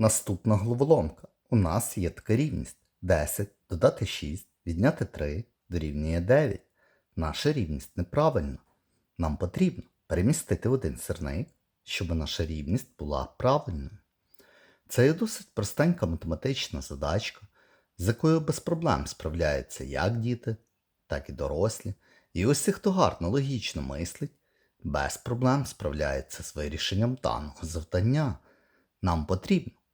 Наступна головоломка. У нас є така рівність. 10 додати 6, відняти 3 дорівнює 9. Наша рівність неправильна. Нам потрібно перемістити один сирник, щоб наша рівність була правильною. Це є досить простенька математична задачка, з якою без проблем справляються як діти, так і дорослі. І усі, хто гарно логічно мислить, без проблем справляється з вирішенням даного завдання. Нам потрібно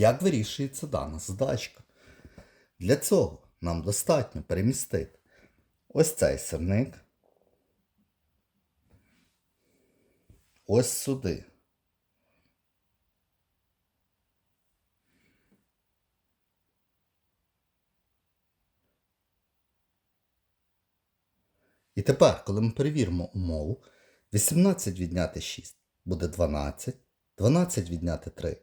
Як вирішується дана задачка? Для цього нам достатньо перемістити ось цей сирник ось сюди. І тепер, коли ми перевіримо умову, 18 відняти 6 буде 12, 12 відняти 3